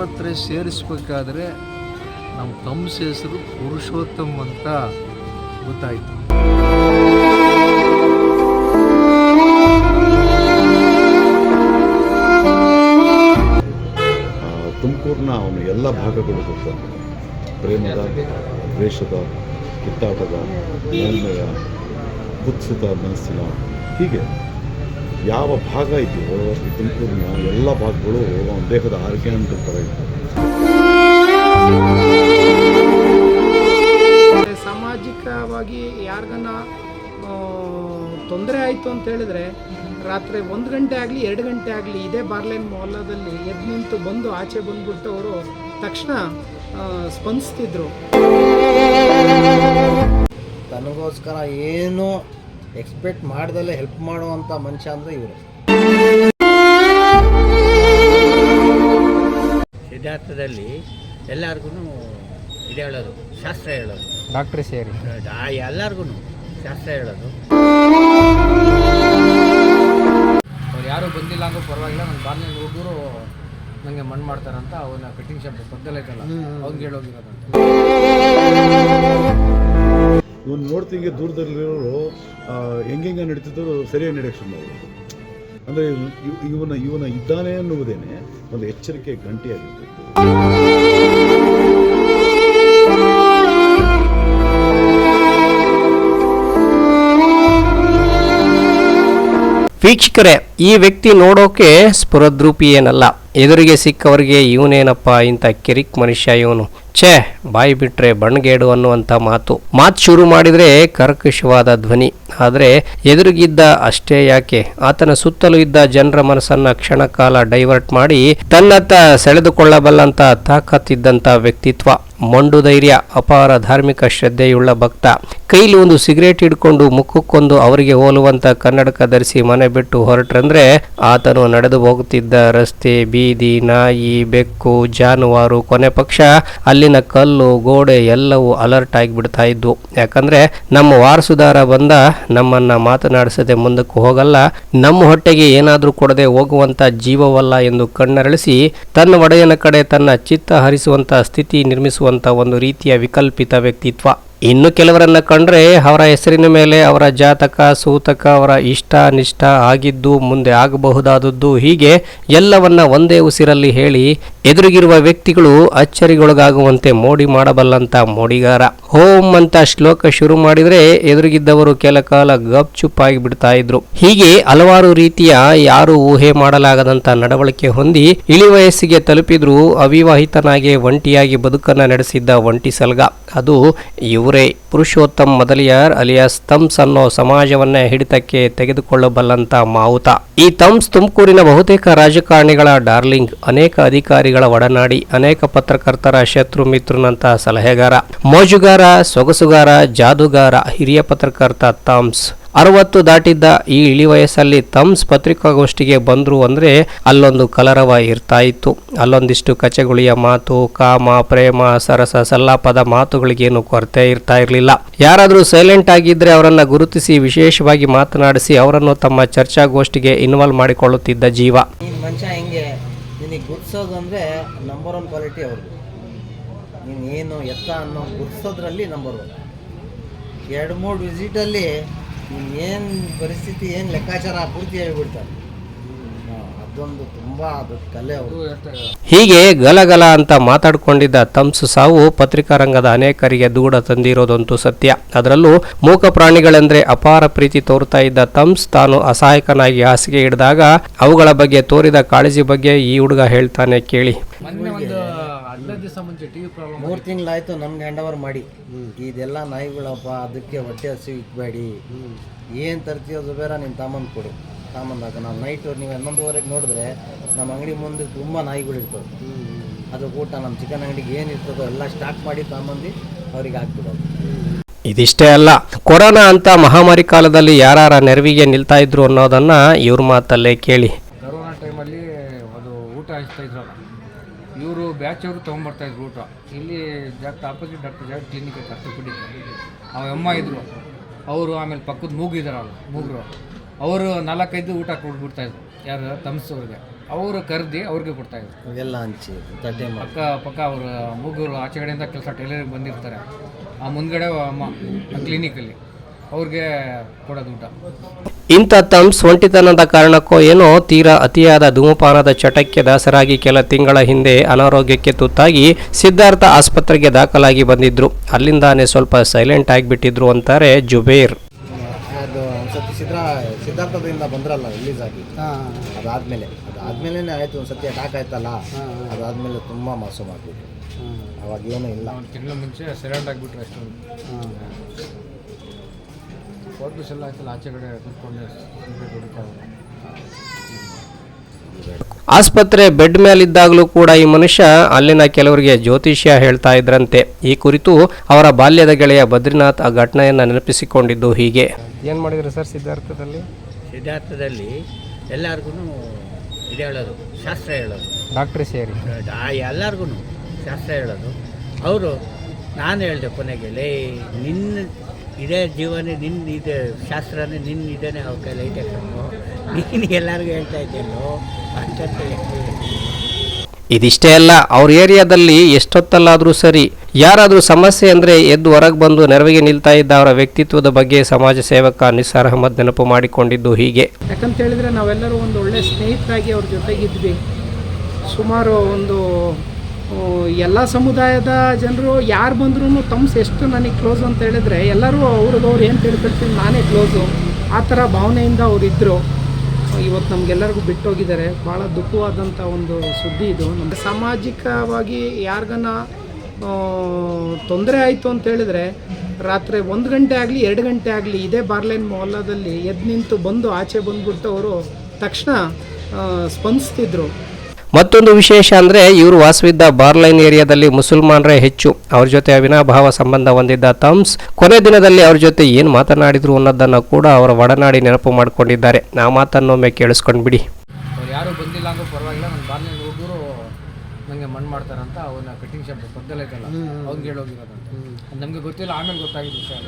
ಆಸ್ಪತ್ರೆ ಸೇರಿಸ್ಬೇಕಾದ್ರೆ ನಮ್ಮ ತಮ್ಮ ಹೆಸರು ಪುರುಷೋತ್ತಮ್ ಅಂತ ಗೊತ್ತಾಯಿತು. ತುಮಕೂರಿನ ಅವನು ಎಲ್ಲ ಭಾಗಗಳು ಗೊತ್ತಾನೆ ಪ್ರೇಮದ, ದ್ವೇಷದ, ಕಿತ್ತಾಟದ ಕುತ್ಸಿತ ಮನಸ್ಸಿನ ಹೀಗೆ. ಯಾವ ಭಾಗ ಇದೆಯೋ ಈ ತುಮಕೂರಿನ ಎಲ್ಲ ಭಾಗಗಳು ಅವನ ದೇಹದ ಆರೋಗ್ಯ ಅಂತ ಥರ ಇತ್ತು ಸಾಮಾಜಿಕವಾಗಿ ಯಾರಿಗನ್ನ ತೊಂದರೆ ಆಯಿತು ಅಂತ ಹೇಳಿದ್ರೆ ರಾತ್ರಿ ಒಂದು ಗಂಟೆ ಆಗಲಿ ಎರಡು ಗಂಟೆ ಆಗಲಿ ಇದೇ ಬಾರ್ಲೈನ್ ಮೊಹಲ್ಲಾದಲ್ಲಿ ಎದ್ದು ನಿಂತು ಬಂದು ಆಚೆ ಬಂದ್ಬಿಟ್ಟು ಅವರು ತಕ್ಷಣ ಸ್ಪಂದಿಸ್ತಿದ್ರು. ತನಗೋಸ್ಕರ ಏನು ಎಕ್ಸ್ಪೆಕ್ಟ್ ಮಾಡ್ದಲ್ಲೇ ಹೆಲ್ಪ್ ಮಾಡುವಂಥ ಮನುಷ್ಯ ಅಂದರೆ ಇವರು. ಸಿದ್ಧಾರ್ಥದಲ್ಲಿ ಎಲ್ಲರಿಗೂ ಇದು ಹೇಳೋದು ಶಾಸ್ತ್ರ ಹೇಳೋದು. ಡಾಕ್ಟ್ರ್ ಸೇರಿ. ಎಲ್ಲರಿಗೂ ಶಾಸ್ತ್ರ ಹೇಳೋದು. ಅವ್ರು ಯಾರು ಬಂದಿಲ್ಲ ಅಂದ್ರೂ ಪರವಾಗಿಲ್ಲ ನನ್ನ ಬಾಲ್ಯ ಹುಡುಗರು ನನಗೆ ಮಣ್ಣು ಮಾಡ್ತಾರಂತ ಅವನ್ನ ಕಟಿಂಗ್ ಶಾಪ್ ಪಕ್ಕದಲ್ಲೈತಲ್ಲ ಅವ್ನಿಗೆ ಹೇಳೋಗಿರೋದಂತ. ಇವನು ನೋಡ್ತಿಂಗೆ ದೂರದಲ್ಲಿರೋರು ಹೆಂಗೆಂಗೆ ನಡೀತಿದ್ರು ಸರಿಯಾಗಿ ನಡೆಯಕ್ಕೆ ಶುರು ಮಾಡೋದು ಅಂದರೆ ಇವನ ಇವನ ಇದ್ದಾನೆ ಅನ್ನುವುದೇನೆ ಒಂದು ಎಚ್ಚರಿಕೆ ಗಂಟೆಯಾಗಿರ್ಬೇಕು ವೀಕ್ಷಕರೇ, ಈ ವ್ಯಕ್ತಿ ನೋಡೋಕೆ ಸ್ಫುರದ್ರೂಪಿ ಏನಲ್ಲ. ಎದುರಿಗೆ ಸಿಕ್ಕವರಿಗೆ ಇವನೇನಪ್ಪ ಇಂಥ ಕಿರಿಕ್ ಮನುಷ್ಯ ಇವನು? ಛೇ, ಬಾಯಿ ಬಿಟ್ರೆ ಬಣ್ಗೇಡು ಅನ್ನುವಂಥ ಮಾತು. ಮಾತು ಶುರು ಮಾಡಿದರೆ ಕರ್ಕಶವಾದ ಧ್ವನಿ. ಆದರೆ ಎದುರಿಗಿದ್ದ ಅಷ್ಟೇ ಯಾಕೆ? ಆತನ ಸುತ್ತಲೂ ಇದ್ದ ಜನರ ಮನಸ್ಸನ್ನ ಕ್ಷಣಕಾಲ ಡೈವರ್ಟ್ ಮಾಡಿ ತನ್ನತ್ತ ಸೆಳೆದುಕೊಳ್ಳಬಲ್ಲಂತ ತಾಕತ್ತಿದ್ದಂಥ ವ್ಯಕ್ತಿತ್ವ. ಮೊಂಡು ಧೈರ್ಯ, ಅಪಾರ ಧಾರ್ಮಿಕ ಶ್ರದ್ಧೆಯುಳ್ಳ ಭಕ್ತ. ಕೈಲಿ ಒಂದು ಸಿಗರೇಟ್ ಹಿಡ್ಕೊಂಡು ಮುಖಕ್ಕೊಂದು ಅವರಿಗೆ ಹೋಲುವಂತ ಕನ್ನಡಕ ಧರಿಸಿ ಮನೆ ಬಿಟ್ಟು ಹೊರಟ್ರಂದ್ರೆ ಆತನು ನಡೆದು ಹೋಗುತ್ತಿದ್ದ ರಸ್ತೆ, ಬೀದಿ, ನಾಯಿ, ಬೆಕ್ಕು, ಜಾನುವಾರು, ಕೊನೆ ಪಕ್ಷ ಅಲ್ಲಿನ ಕಲ್ಲು, ಗೋಡೆ ಎಲ್ಲವೂ ಅಲರ್ಟ್ ಆಗಿಬಿಡ್ತಾ ಇದ್ವು. ಯಾಕಂದ್ರೆ ನಮ್ಮ ವಾರಸುದಾರ ಬಂದ ನಮ್ಮನ್ನ ಮಾತನಾಡಿಸದೆ ಮುಂದಕ್ಕೆ ಹೋಗಲ್ಲ, ನಮ್ಮ ಹೊಟ್ಟೆಗೆ ಏನಾದರೂ ಕೊಡದೆ ಹೋಗುವಂತ ಜೀವವಲ್ಲ ಎಂದು ಕಣ್ಣರಳಿಸಿ ತನ್ನ ಒಡೆಯನ ಕಡೆ ತನ್ನ ಚಿತ್ತ ಹರಿಸುವಂತ ಸ್ಥಿತಿ ನಿರ್ಮಿಸುವಂತ ಒಂದು ರೀತಿಯ ವಿಕಲ್ಪಿತ ವ್ಯಕ್ತಿತ್ವ. ಇನ್ನು ಕೆಲವರನ್ನ ಕಂಡ್ರೆ ಅವರ ಹೆಸರಿನ ಮೇಲೆ ಅವರ ಜಾತಕ, ಸೂತಕ, ಅವರ ಇಷ್ಟ, ನಿಷ್ಠ ಆಗಿದ್ದು ಮುಂದೆ ಆಗಬಹುದಾದದ್ದು. ಹೀಗೆ ಎಲ್ಲವನ್ನ ಒಂದೇ ಉಸಿರಲ್ಲಿ ಹೇಳಿ ಎದುರಿಗಿರುವ ವ್ಯಕ್ತಿಗಳು ಅಚ್ಚರಿಗೊಳಗಾಗುವಂತೆ ಮೋಡಿ ಮಾಡಬಲ್ಲಂತ ಮೋಡಿಗಾರ. ಹೋಮ್ ಅಂತ ಶ್ಲೋಕ ಶುರು ಮಾಡಿದ್ರೆ ಎದುರಿಗಿದ್ದವರು ಕೆಲ ಕಾಲ ಗಪ್ ಚುಪ್ಪಾಗಿ ಬಿಡ್ತಾ ಇದ್ರು. ಹೀಗೆ ಹಲವಾರು ರೀತಿಯ ಯಾರು ಊಹೆ ಮಾಡಲಾಗದಂತ ನಡವಳಿಕೆ ಹೊಂದಿ ಇಳಿ ವಯಸ್ಸಿಗೆ ತಲುಪಿದ್ರು ಅವಿವಾಹಿತನಾಗಿ ಒಂಟಿಯಾಗಿ ಬದುಕನ್ನ ನಡೆಸಿದ್ದ ಒಂಟಿ ಸಲ್ಗ. ಅದು ಇವರೇ ಪುರುಷೋತ್ತಮ್ ಮೊದಲಿಯಾರ್ ಅಲಿಯಾಸ್ ತಮ್ಸ್ ಅನ್ನೋ ಸಮಾಜವನ್ನೇ ಹಿಡಿತಕ್ಕೆ ತೆಗೆದುಕೊಳ್ಳಬಲ್ಲಂತ ಮಾವುತ. ಈ ತಮ್ಸ್ ತುಮಕೂರಿನ ಬಹುತೇಕ ರಾಜಕಾರಣಿಗಳ ಡಾರ್ಲಿಂಗ್, ಅನೇಕ ಅಧಿಕಾರಿಗಳ ಒಡನಾಡಿ, ಅನೇಕ ಪತ್ರಕರ್ತರ ಶತ್ರು ಮಿತ್ರನಂತ ಸಲಹೆಗಾರ. ಮೋಜುಗಾರ, ಸೊಗಸುಗಾರ, ಜಾದುಗಾರ, ಹಿರಿಯ ಪತ್ರಕರ್ತ ತಮ್ಸ್ ಅರವತ್ತು ದಾಟಿದ್ದ ಈ ಇಳಿ ವಯಸ್ಸಲ್ಲಿ ತಮ್ಸ್ ಪತ್ರಿಕಾಗೋಷ್ಠಿಗೆ ಬಂದರು ಅಂದರೆ ಅಲ್ಲೊಂದು ಕಲರವ ಇರ್ತಾ ಇತ್ತು ಅಲ್ಲೊಂದಿಷ್ಟು ಕಚೆಗುಳಿಯ ಮಾತು, ಕಾಮ, ಪ್ರೇಮ, ಸರಸ, ಸಲ್ಲಾಪದ ಮಾತುಗಳಿಗೇನು ಕೊರತೆ ಇರ್ತಾ ಇರಲಿಲ್ಲ. ಯಾರಾದರೂ ಸೈಲೆಂಟ್ ಆಗಿದ್ದರೆ ಅವರನ್ನು ಗುರುತಿಸಿ ವಿಶೇಷವಾಗಿ ಮಾತನಾಡಿಸಿ ಅವರನ್ನು ತಮ್ಮ ಚರ್ಚಾಗೋಷ್ಠಿಗೆ ಇನ್ವಾಲ್ವ್ ಮಾಡಿಕೊಳ್ಳುತ್ತಿದ್ದ ಜೀವ. ನೀನು ಏನು ಎತ್ತ ಅನ್ನೋ ನಂಬರ್ ಒನ್ ಎರಡು, ಮೂರು ವಿಸಿಟಲ್ಲಿ ಏನು ಪರಿಸ್ಥಿತಿ ಏನು ಲೆಕ್ಕಾಚಾರ ಪೂರ್ತಿ ಹೇಳ್ಬಿಡ್ತಾರೆ. ಹಾ, ಅದೊಂದು ತುಂಬ ದೊಡ್ಡ ಕಲೆ ಅವರು. ಹೀಗೆ ಗಲಗಲ ಅಂತ ಮಾತಾಡಿಕೊಂಡಿದ್ದ ತಮ್ಸ್ ಸಾವು ಪತ್ರಿಕಾ ರಂಗದ ಅನೇಕರಿಗೆ ದೂಡ ತಂದಿರೋದಂತೂ ಸತ್ಯ. ಅದರಲ್ಲೂ ಮೂಕ ಪ್ರಾಣಿಗಳೆಂದ್ರೆ ಅಪಾರ ಪ್ರೀತಿ ತೋರ್ತಾ ಇದ್ದ ತಮ್ಸ್ ತಾನು ಅಸಹಾಯಕನಾಗಿ ಹಾಸಿಗೆ ಹಿಡಿದಾಗ ಅವುಗಳ ಬಗ್ಗೆ ತೋರಿದ ಕಾಳಜಿ ಬಗ್ಗೆ ಈ ಹುಡುಗ ಹೇಳ್ತಾನೆ ಕೇಳಿ. ಮೊನ್ನೆ ಒಂದು ಮೂರು ತಿಂಗಳಾಯ್ತು ನಮ್ಗೆ ಹ್ಯಾಂಡ್ ಓವರ್ ಮಾಡಿ. ಇದೆಲ್ಲ ನಾಯಿಗಳಪ್ಪ ಅದಕ್ಕೆ ಹೊಟ್ಟೆ ಹಸಿ ಇಕ್ಬೇಡಿ. ಏನು ತರ್ತೀಯೋ ಜುಬೇರ ನಿಮ್ಮ ತಾಮಂದು ಕೊಡು. ತಾಮಂದಾಗ ನಾವು ನೈಟ್ ನೀವು ಹನ್ನೊಂದುವರೆಗೆ ನೋಡಿದ್ರೆ ನಮ್ಮ ಅಂಗಡಿ ಮುಂದೆ ತುಂಬ ನಾಯಿಗಳು ಇರ್ತವೆ. ಅದು ಊಟ ನಮ್ಮ ಚಿಕನ್ ಅಂಗಡಿಗೆ ಏನು ಇರ್ತದೋ ಎಲ್ಲ ಸ್ಟಾಕ್ ಮಾಡಿ ತಾಮಂದಿ ಅವ್ರಿಗೆ ಹಾಕ್ಬಿಡೋದು. ಇದಿಷ್ಟೇ ಅಲ್ಲ ಕೊರೋನಾ ಅಂತ ಮಹಾಮಾರಿ ಕಾಲದಲ್ಲಿ ಯಾರ ನೆರವಿಗೆ ನಿಲ್ತಾ ಇದ್ರು ಅನ್ನೋದನ್ನ ಇವ್ರ ಮಾತಲ್ಲೇ ಕೇಳಿ. ಕೊರೋನಾ ಟೈಮಲ್ಲಿ ಅದು ಊಟ ಹಚ್ತಾ ಇವರು ಬ್ಯಾಚ್ ಅವರು ತೊಗೊಂಬರ್ತಾ ಇದ್ರು ಊಟ. ಇಲ್ಲಿ ಡಾಕ್ಟರ್ ಆಪೋಸಿಟ್ ಡಾಕ್ಟರ್ ಜಾಡ್ ಕ್ಲಿನಿಕ್ ಕರ್ತಪಡಿ ಅವ ಅಮ್ಮ ಇದ್ರು. ಅವರು ಆಮೇಲೆ ಪಕ್ಕದ ಮೂಗು ಇದಾರಲ್ಲ ಮೂಗರು. ಅವರು ನಾಲ್ಕೈದು ಊಟ ಕೊಟ್ಬಿಡ್ತಾ ಇದ್ರು. ಯಾರು? ತಮಸವ್ರಿಗೆ. ಅವರು ಕರೆದಿ ಅವ್ರಿಗೆ ಕೊಡ್ತಾಯಿದ್ರು ಎಲ್ಲ ಹಂಚಿ ಪಕ್ಕ ಪಕ್ಕ ಅವರು ಮೂಗರು ಆಚೆ ಕಡೆಯಿಂದ ಕೆಲಸ ಟೈಲರಿಗೆ ಬಂದಿರ್ತಾರೆ. ಆ ಮುಂದ್ಗಡೆ ಅಮ್ಮ ಕ್ಲಿನಿಕಲ್ಲಿ ಅವ್ರಿಗೆ ಕೊಡೋದು ಊಟ. ಇಂಥ ತಮ್ಸ್ ಒಂಟಿತನದ ಕಾರಣಕ್ಕೋ ಏನೋ ತೀರಾ ಅತಿಯಾದ ಧೂಮಪಾನದ ಚಟಕ್ಕೆ ದಾಸರಾಗಿ ಕೆಲ ತಿಂಗಳ ಹಿಂದೆ ಅನಾರೋಗ್ಯಕ್ಕೆ ತುತ್ತಾಗಿ ಸಿದ್ಧಾರ್ಥ ಆಸ್ಪತ್ರೆಗೆ ದಾಖಲಾಗಿ ಬಂದಿದ್ರು. ಅಲ್ಲಿಂದಾನೆ ಸ್ವಲ್ಪ ಸೈಲೆಂಟ್ ಆಗಿಬಿಟ್ಟಿದ್ರು ಅಂತಾರೆ ಜುಬೇರ್. ಅದು ಒಂದ್ಸತಿ ಸಿದ್ರಾ ಸಿದ್ಧಾರ್ಥದಿಂದ ಬಂದ್ರಲ್ಲ ರಿಲೀಸ್ ಆಗಿ. ಅದಾದ್ಮೇಲೆ ಅದಾದ್ಮೇಲೆ ಆಯ್ತು ಒಂದ್ಸತಿ ಅಟ್ಯಾಕ್ ಆಯ್ತಲ್ಲ ಅದಾದ್ಮೇಲೆ ತುಂಬ ಮಾಸು ಮಾಡಿಬಿಟ್ರು ಅವಾಗ ಏನೂ ಇಲ್ಲ. ಒಂದು ತಿಂಗಳ ಮುಂಚೆ ಸೈಲೆಂಟ್ ಆಗಿಬಿಟ್ರು ಅಷ್ಟೊಂದು. ಆಯ್ತಲ್ಲ ಆಚೆ ಕಡೆ ಕೂತ್ಕೊಂಡು. ಆಸ್ಪತ್ರೆ ಬೆಡ್ ಮೇಲಿದ್ದಾಗಲೂ ಕೂಡ ಈ ಮನುಷ್ಯ ಅಲ್ಲಿನ ಕೆಲವರಿಗೆ ಜ್ಯೋತಿಷ್ಯ ಹೇಳ್ತಾ ಇದ್ರಂತೆ. ಈ ಕುರಿತು ಅವರ ಬಾಲ್ಯದ ಗೆಳೆಯ ಬದ್ರಿನಾಥ್ ಆ ಘಟನೆಯನ್ನು ನೆನಪಿಸಿಕೊಂಡಿದ್ದು ಹೀಗೆ. ಏನು ಮಾಡಿದ್ರು ಸರ್ ಸಿದ್ಧಾರ್ಥದಲ್ಲಿ? ಸಿದ್ಧಾರ್ಥದಲ್ಲಿ ಎಲ್ಲರಿಗೂ ಇದು ಹೇಳೋದು ಶಾಸ್ತ್ರ ಹೇಳೋದು. ಡಾಕ್ಟ್ರ್ ಸೇರಿ. ಎಲ್ಲರಿಗೂ ಶಾಸ್ತ್ರ ಹೇಳೋದು. ಅವರು ನಾನು ಹೇಳಿದೆ ಕೊನೆಗೆ ಲೇ ನಿನ್ನ ಇದೇ ಜೀವನೇ ನಿನ್ನ ಇದೆ ಶಾಸ್ತ್ರನೇ ನಿನ್ನ ಇದೇನೆ ಅವ್ರ ಕೈಲಿ ಐತೆ ಕಣ್ಣು ನೀನು ಎಲ್ಲರಿಗೂ ಹೇಳ್ತಾ ಇದ್ದೇನೋ? ಅಂತ ಇದಿಷ್ಟೇ ಅಲ್ಲ ಅವ್ರ ಏರಿಯಾದಲ್ಲಿ ಎಷ್ಟೊತ್ತಲ್ಲಾದರೂ ಸರಿ ಯಾರಾದರೂ ಸಮಸ್ಯೆ ಅಂದರೆ ಎದ್ದು ಹೊರಗೆ ಬಂದು ನೆರವಿಗೆ ನಿಲ್ತಾ ಇದ್ದ ಅವರ ವ್ಯಕ್ತಿತ್ವದ ಬಗ್ಗೆ ಸಮಾಜ ಸೇವಕ ನಿಸಾರ್ ಅಹಮದ್ ನೆನಪು ಮಾಡಿಕೊಂಡಿದ್ದು ಹೀಗೆ. ಯಾಕಂತ ಹೇಳಿದ್ರೆ ನಾವೆಲ್ಲರೂ ಒಂದು ಒಳ್ಳೆ ಸ್ನೇಹಿತರಾಗಿ ಅವ್ರ ಜೊತೆಗಿದ್ವಿ. ಸುಮಾರು ಒಂದು ಎಲ್ಲ ಸಮುದಾಯದ ಜನರು ಯಾರು ಬಂದ್ರೂ ತಮ್ಸ್ ಎಷ್ಟು ನನಗೆ ಕ್ಲೋಸ್ ಅಂತ ಹೇಳಿದ್ರೆ ಎಲ್ಲರೂ ಅವ್ರಿಗೆ ಅವ್ರು ಏನು ತಿಳ್ಕೊಳ್ತೀನಿ, ನಾನೇ ಕ್ಲೋಸು ಆ ಥರ ಭಾವನೆಯಿಂದ ಅವರಿದ್ದರು ಇವತ್ತು ನಮಗೆಲ್ಲರಿಗೂ ಬಿಟ್ಟೋಗಿದ್ದಾರೆ. ಭಾಳ ದುಃಖವಾದಂಥ ಒಂದು ಸುದ್ದಿ ಇದು. ನಮ್ಮ ಸಾಮಾಜಿಕವಾಗಿ ಯಾರಿಗನ್ನ ತೊಂದರೆ ಆಯಿತು ಅಂತ ಹೇಳಿದ್ರೆ ರಾತ್ರಿ ಒಂದು ಗಂಟೆ ಆಗಲಿ, ಎರಡು ಗಂಟೆ ಆಗಲಿ, ಇದೇ ಬಾರ್ಲೈನ್ ಮೊಹಲ್ಲಾದಲ್ಲಿ ಎದ್ದು ನಿಂತು ಬಂದು ಆಚೆ ಬಂದುಬಿಟ್ಟು ಅವರು ತಕ್ಷಣ ಸ್ಪಂದಿಸ್ತಿದ್ರು. ಮತ್ತೊಂದು ವಿಶೇಷ ಅಂದರೆ ಇವರು ವಾಸವಿದ್ದ ಬಾರ್ಲೈನ್ ಏರಿಯಾದಲ್ಲಿ ಮುಸಲ್ಮಾನರೇ ಹೆಚ್ಚು. ಅವ್ರ ಜೊತೆ ಅವಿನಾಭಾವ ಸಂಬಂಧ ಹೊಂದಿದ್ದ ತಮ್ಸ್ ಕೊನೆ ದಿನದಲ್ಲಿ ಅವ್ರ ಜೊತೆ ಏನು ಮಾತನಾಡಿದ್ರು ಅನ್ನೋದನ್ನು ಕೂಡ ಅವರ ಒಡನಾಡಿ ನೆನಪು ಮಾಡಿಕೊಂಡಿದ್ದಾರೆ. ಆ ಮಾತನ್ನೊಮ್ಮೆ ಕೇಳಿಸ್ಕೊಂಡು ಬಿಡಿ. ಅವ್ರು ಯಾರೂ ಬಂದಿಲ್ಲ ಅಂದ್ರೂ ಪರವಾಗಿಲ್ಲ ನನ್ನ ಬಾರ್ಲೈನ್ ಹುಡುಗರು ನನಗೆ ಮಣ್ಣು ಮಾಡ್ತಾರಂತ ಅವನ ಕಟಿಂಗ್ ಶಾಪ್ ಪಕ್ಕದಲ್ಲೈತಲ್ಲ ಅವ್ನಿಗೆ ಹೇಳೋಗಿರೋದಂತ ನಮಗೆ ಗೊತ್ತಿಲ್ಲ ಆಮೇಲೆ ಗೊತ್ತಾಗಿದ್ದು ಸರ್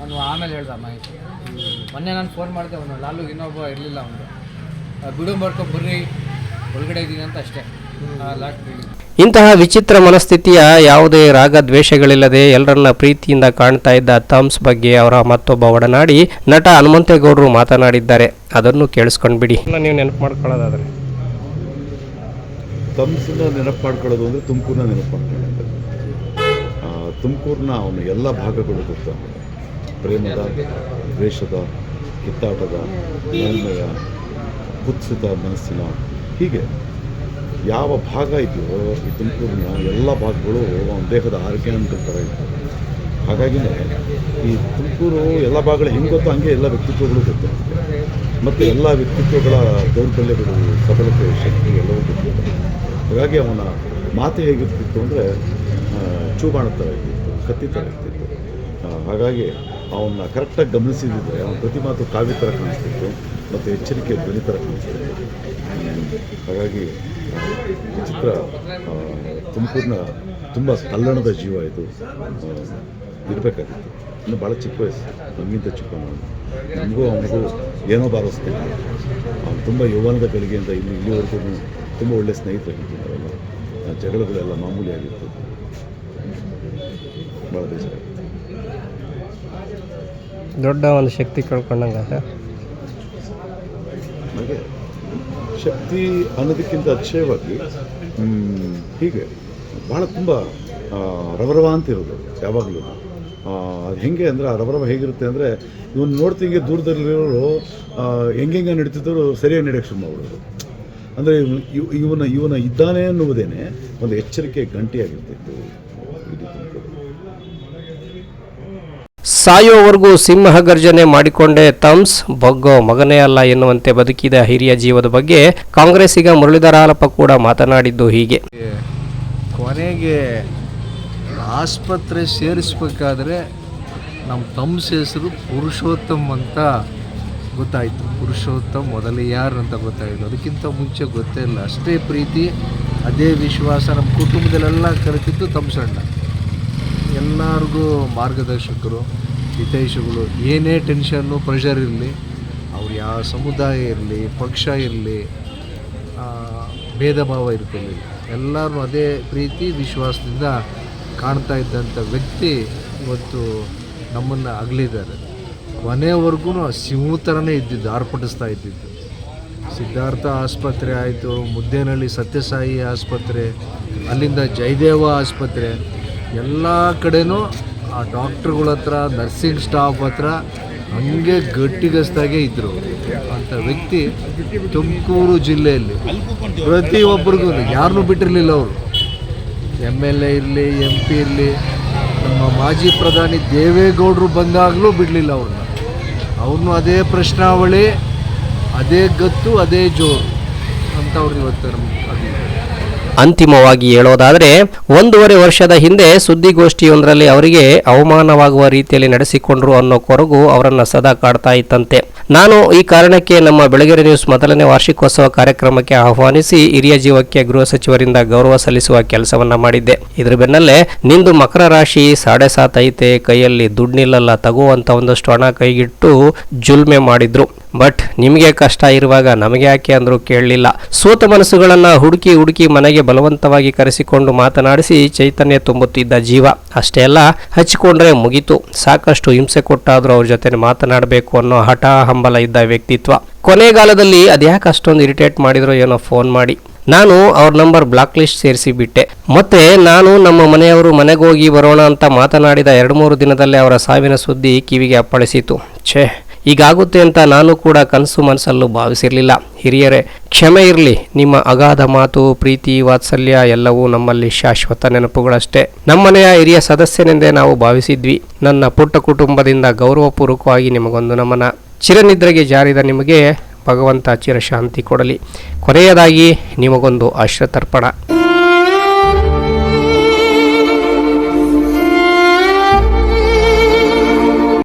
ಅವನು ಆಮೇಲೆ ಹೇಳ್ದ ಮಾಹಿತಿ ಮೊನ್ನೆ ನಾನು ಫೋನ್ ಮಾಡಿದೆ ಅವನು ಲಾಲು ಇನ್ನೊಬ್ಬ ಇರಲಿಲ್ಲ ಅವನು ಬಿಡು ಮಾಡ್ಕೊಂಡು ಬರ್ರಿ ಒಳಗಡೆ ಅಂತ ಅಷ್ಟೇ. ಲಾಸ್ಟ್ ಇಂತಹ ವಿಚಿತ್ರ ಮನಸ್ಥಿತಿಯ ಯಾವುದೇ ರಾಗ ದ್ವೇಷಗಳಿಲ್ಲದೆ ಎಲ್ಲರನ್ನ ಪ್ರೀತಿಯಿಂದ ಕಾಣ್ತಾ ಇದ್ದ ಥಮ್ಸ್ ಬಗ್ಗೆ ಅವರ ಮತ್ತೊಬ್ಬ ಒಡನಾಡಿ ನಟ ಹನುಮಂತೇಗೌಡರು ಮಾತನಾಡಿದ್ದಾರೆ. ಅದನ್ನು ಕೇಳಿಸ್ಕೊಂಡು ಬಿಡಿ ನೀವು ನೆನಪು ಮಾಡ್ಕೊಳ್ಳೋದಾದ್ರೆ. ತಮ್ಸನ್ನ ನೆನಪು ಮಾಡ್ಕೊಳ್ಳೋದು ಅಂದರೆ ತುಮಕೂರನ್ನ ನೆನಪು ಮಾಡ್ಕೊಳ್ಳೋದು. ತುಮಕೂರಿನ ಅವನು ಎಲ್ಲ ಭಾಗಗಳು ಗೊತ್ತ. ಪ್ರೇಮದ ದ್ವೇಷದ ಕಿತ್ತಾಟದ ನಲ್ಮೆಯ ಕುತ್ಸಿತ ಮನಸ್ಸಿನ ಹೀಗೆ ಯಾವ ಭಾಗ ಇದೆಯೋ ಈ ತುಮಕೂರಿನ ಎಲ್ಲ ಭಾಗಗಳು ದೇಹದ ಆರ್ಗ್ಯಾನ್ಗಳ ಥರ ಇರ್ತವೆ ಹಾಗಾಗಿನೇ ಈ ತುಮಕೂರು ಎಲ್ಲ ಭಾಗಗಳು ಹೆಂಗೆ ಗೊತ್ತೋ ಹಂಗೆ ಎಲ್ಲ ವ್ಯಕ್ತಿತ್ವಗಳು ಗೊತ್ತು. ಮತ್ತು ಎಲ್ಲ ವ್ಯಕ್ತಿತ್ವಗಳ ದೌರ್ಬಲ್ಯಗಳು, ಸಬಲತೆ, ಶಕ್ತಿ ಎಲ್ಲವೂ ಗೊತ್ತಿರುತ್ತೆ ಹಾಗಾಗಿ ಅವನ ಮಾತು ಹೇಗಿರ್ತಿತ್ತು ಅಂದರೆ ಚೂಬಾಣ ಥರ ಇರ್ತಿತ್ತು, ಕತ್ತಿ ಥರ ಇರ್ತಿತ್ತು. ಹಾಗಾಗಿ ಅವನ್ನ ಕರೆಕ್ಟಾಗಿ ಗಮನಿಸಿದ್ರೆ ಅವನ ಪ್ರತಿ ಮಾತು ಕಾವ್ಯ ಥರ ಕಾಣಿಸ್ತಿತ್ತು, ಮತ್ತು ಎಚ್ಚರಿಕೆ ಧ್ವನಿ ಥರ ಕಾಣಿಸ್ತಿತ್ತು. ಹಾಗಾಗಿ ಈ ಚಿತ್ರ ತುಮಕೂರಿನ ತುಂಬ ತಲ್ಲಣದ ಜೀವ ಇದು. ಇರಬೇಕಾಗಿತ್ತು. ಇನ್ನು ಭಾಳ ಚಿಕ್ಕ ವಯಸ್ಸು. ನಮಗಿಂತ ಚಿಕ್ಕ ನಮಗೂ ಅವನಿಗೂ ಏನೋ ಬಾರಿಸ್ತೀನಿ ಅವ್ನು ತುಂಬ ಯೌವನದ ಗಳಿಗೆಯಿಂದ ಇಲ್ಲಿ ಇಲ್ಲಿವರೆಗೂ ತುಂಬ ಒಳ್ಳೆಯ ಆ, ಜಗಳಗಳೆಲ್ಲ ಮಾಮೂಲಿ ಆಗಿತ್ತು ಭಾಳ ಬೇಸರ. ದೊಡ್ಡ ಒಂದು ಶಕ್ತಿ ಕಳ್ಕೊಂಡಂಗೆ ಹಾಗೆ. ಶಕ್ತಿ ಅನ್ನೋದಕ್ಕಿಂತ ಅತಿಶಯವಾಗಿ ಹೀಗೆ ಭಾಳ ತುಂಬ ರವರವ ಅಂತ ಇರೋದು ಯಾವಾಗಲೂ. ಅದು ಹೆಂಗೆ ಅಂದರೆ ಆ ರವರವ ಹೇಗಿರುತ್ತೆ ಅಂದರೆ ಇವನು ನೋಡ್ತಿಂಗೆ ದೂರದಲ್ಲಿರೋರು ಹೆಂಗೆಂಗೆ ನಡೀತಿದ್ದರು ಸರಿಯಾಗಿ ನಡೆಯೋಕ್ಕೆ ಶುರು ಮಾಡ್ಬೋದು ಅಂದರೆ ಇವನ ಇವನ ಇದ್ದಾನೆ ಅನ್ನುವುದೇನೆ ಒಂದು ಎಚ್ಚರಿಕೆ ಗಂಟೆಯಾಗಿರ್ತಿತ್ತು ಇಡೀ ತುಮಕೂರು ಸಾಯೋವರೆಗೂ ಸಿಂಹ ಗರ್ಜನೆ ಮಾಡಿಕೊಂಡೇ ತಮ್ಸ್ ಬಗ್ಗೋ, ಮಗನೇ ಅಲ್ಲ ಎನ್ನುವಂತೆ ಬದುಕಿದ ಹಿರಿಯ ಜೀವದ ಬಗ್ಗೆ ಕಾಂಗ್ರೆಸ್ಸಿಗ ಮುರಳೀಧರ ಹಾಲಪ್ಪ ಕೂಡ ಮಾತನಾಡಿದ್ದು ಹೀಗೆ. ಕೊನೆಗೆ ಆಸ್ಪತ್ರೆ ಸೇರಿಸಬೇಕಾದ್ರೆ ನಮ್ಮ ತಮ್ಸ್ ಹೆಸರು ಪುರುಷೋತ್ತಮ್ ಅಂತ ಗೊತ್ತಾಯಿತು. ಪುರುಷೋತ್ತಮ್ ಮೊದಲು ಯಾರು ಅಂತ ಗೊತ್ತಾಯಿತು. ಅದಕ್ಕಿಂತ ಮುಂಚೆ ಗೊತ್ತೇ ಇಲ್ಲ. ಅಷ್ಟೇ ಪ್ರೀತಿ, ಅದೇ ವಿಶ್ವಾಸ ನಮ್ಮ ಕುಟುಂಬದಲ್ಲೆಲ್ಲ ಕರೆತಿದ್ದು ತಮ್ಸಣ್ಣ ಎಲ್ಲರಿಗೂ ಮಾರ್ಗದರ್ಶಕರು ಹಿತೈಷಿಗಳು, ಏನೇ ಟೆನ್ಷನ್ನು ಪ್ರೆಷರ್ ಇರಲಿ, ಅವ್ರು ಯಾವ ಸಮುದಾಯ ಇರಲಿ, ಪಕ್ಷ ಇರಲಿ ಭೇದ ಭಾವ ಇರ್ತಿರಲಿ ಎಲ್ಲರೂ ಅದೇ ಪ್ರೀತಿ, ವಿಶ್ವಾಸದಿಂದ ಕಾಣ್ತಾ ಇದ್ದಂಥ ವ್ಯಕ್ತಿ ಇವತ್ತು ನಮ್ಮನ್ನು ಅಗಲಿದ್ದಾರೆ. ಕೊನೆವರೆಗೂ ಸಿಂಹ ಥರನೇ ಇದ್ದಿದ್ದು ಆರ್ಪಡಿಸ್ತಾ ಇದ್ದಿದ್ದು. ಸಿದ್ಧಾರ್ಥ ಆಸ್ಪತ್ರೆ ಆಯಿತು, ಮುದ್ದೇನಹಳ್ಳಿ ಸತ್ಯಸಾಯಿ ಆಸ್ಪತ್ರೆ, ಅಲ್ಲಿಂದ ಜಯದೇವ ಆಸ್ಪತ್ರೆ, ಎಲ್ಲ ಕಡೆನೂ ಆ ಡಾಕ್ಟ್ರುಗಳ ಹತ್ರ, ನರ್ಸಿಂಗ್ ಸ್ಟಾಫ್ ಹತ್ರ ಹಂಗೆ ಗಟ್ಟಿಗಸ್ತಾಗೆ ಇದ್ದರು ಅಂಥ ವ್ಯಕ್ತಿ ತುಮಕೂರು ಜಿಲ್ಲೆಯಲ್ಲಿ ಪ್ರತಿಯೊಬ್ಬರಿಗೂ ಯಾರನ್ನೂ ಬಿಟ್ಟಿರಲಿಲ್ಲ ಅವರು. ಎಂ ಎಲ್ ಎ ಇರಲಿ, ಎಂ ಪಿ ಇರಲಿ, ನಮ್ಮ ಮಾಜಿ ಪ್ರಧಾನಿ ದೇವೇಗೌಡರು ಬಂದಾಗಲೂ ಬಿಡಲಿಲ್ಲ ಅವ್ರನ್ನ ಅವ್ರನ್ನೂ ಅದೇ ಪ್ರಶ್ನಾವಳಿ, ಅದೇ ಗತ್ತು, ಅದೇ ಜೋರು. ಅಂತ ಅವ್ರು ಇವತ್ತು ನಮ್ಗೆ ಅಂತಿಮವಾಗಿ ಹೇಳೋದಾದರೆ, ಒಂದೂವರೆ ವರ್ಷದ ಹಿಂದೆ ಸುದ್ದಿಗೋಷ್ಠಿಯೊಂದರಲ್ಲಿ ಅವರಿಗೆ ಅವಮಾನವಾಗುವ ರೀತಿಯಲ್ಲಿ ನಡೆಸಿಕೊಂಡ್ರು ಅನ್ನೋ ಕೊರಗು ಅವರನ್ನು ಸದಾ ಕಾಡ್ತಾ ಇತ್ತಂತೆ. ನಾನು ಈ ಕಾರಣಕ್ಕೆ ನಮ್ಮ ಬೆಳಗೆರೆ ನ್ಯೂಸ್ ಮೊದಲನೇ ವಾರ್ಷಿಕೋತ್ಸವ ಕಾರ್ಯಕ್ರಮಕ್ಕೆ ಆಹ್ವಾನಿಸಿ ಹಿರಿಯ ಜೀವಕ್ಕೆ ಗೃಹ ಸಚಿವರಿಂದ ಗೌರವ ಸಲ್ಲಿಸುವ ಕೆಲಸವನ್ನ ಮಾಡಿದ್ದೆ. ಇದರ ಬೆನ್ನಲ್ಲೇ ನಿಂದು ಮಕರ ರಾಶಿ ಸಾಡೆ ಸಾತ್ ಕೈಯಲ್ಲಿ ದುಡ್ಡು ನಿಲ್ಲಲ್ಲ ತಗುವಂತ ಒಂದಷ್ಟು ಹಣ ಕೈಗಿಟ್ಟು ಜುಲ್ಮೆ ಮಾಡಿದ್ರು. ಬಟ್ ನಿಮಗೆ ಕಷ್ಟ ಇರುವಾಗ ನಮಗೆ ಯಾಕೆ ಅಂದರೂ ಕೇಳಲಿಲ್ಲ. ಸೋತ ಮನಸ್ಸುಗಳನ್ನು ಹುಡುಕಿ ಹುಡುಕಿ ಮನೆಗೆ ಬಲವಂತವಾಗಿ ಕರೆಸಿಕೊಂಡು ಮಾತನಾಡಿಸಿ ಚೈತನ್ಯ ತುಂಬುತ್ತಿದ್ದ ಜೀವ. ಅಷ್ಟೇ ಅಲ್ಲ, ಹಚ್ಚಿಕೊಂಡ್ರೆ ಮುಗಿತು. ಸಾಕಷ್ಟು ಹಿಂಸೆ ಕೊಟ್ಟಾದರೂ ಅವ್ರ ಜೊತೆ ಮಾತನಾಡಬೇಕು ಅನ್ನೋ ಹಠ ಹಂಬಲ ಇದ್ದ ವ್ಯಕ್ತಿತ್ವ. ಕೊನೆಗಾಲದಲ್ಲಿ ಅದ್ಯಾಕೆ ಅಷ್ಟೊಂದು ಇರಿಟೇಟ್ ಮಾಡಿದ್ರು ಏನೋ ಫೋನ್ ಮಾಡಿ. ನಾನು ಅವ್ರ ನಂಬರ್ ಬ್ಲಾಕ್ ಲಿಸ್ಟ್ ಸೇರಿಸಿ ಬಿಟ್ಟೆ. ಮತ್ತೆ ನಾನು ನಮ್ಮ ಮನೆಯವರು ಮನೆಗೆ ಹೋಗಿ ಬರೋಣ ಅಂತ ಮಾತನಾಡಿದ ಎರಡು ಮೂರು ದಿನದಲ್ಲೇ ಅವರ ಸಾವಿನ ಸುದ್ದಿ ಕಿವಿಗೆ ಅಪ್ಪಳಿಸಿತು. ಛೇ ಈಗಾಗುತ್ತೆ ಅಂತ ನಾನು ಕೂಡ ಕನಸು ಮನಸ್ಸಲ್ಲೂ ಭಾವಿಸಿರಲಿಲ್ಲ. ಹಿರಿಯರೇ, ಕ್ಷಮೆ ಇರಲಿ. ನಿಮ್ಮ ಅಗಾಧ ಮಾತು, ಪ್ರೀತಿ, ವಾತ್ಸಲ್ಯ ಎಲ್ಲವೂ ನಮ್ಮಲ್ಲಿ ಶಾಶ್ವತ ನೆನಪುಗಳಷ್ಟೇ. ನಮ್ಮನೆಯ ಹಿರಿಯ ಸದಸ್ಯನೆಂದೇ ನಾವು ಭಾವಿಸಿದ್ವಿ. ನನ್ನ ಪುಟ್ಟ ಕುಟುಂಬದಿಂದ ಗೌರವಪೂರ್ವಕವಾಗಿ ನಿಮಗೊಂದು ನಮನ. ಚಿರನಿದ್ರೆಗೆ ಜಾರಿದ ನಿಮಗೆ ಭಗವಂತ ಚಿರಶಾಂತಿ ಕೊಡಲಿ. ಕೊನೆಯದಾಗಿ ನಿಮಗೊಂದು ಅಶ್ರತರ್ಪಣ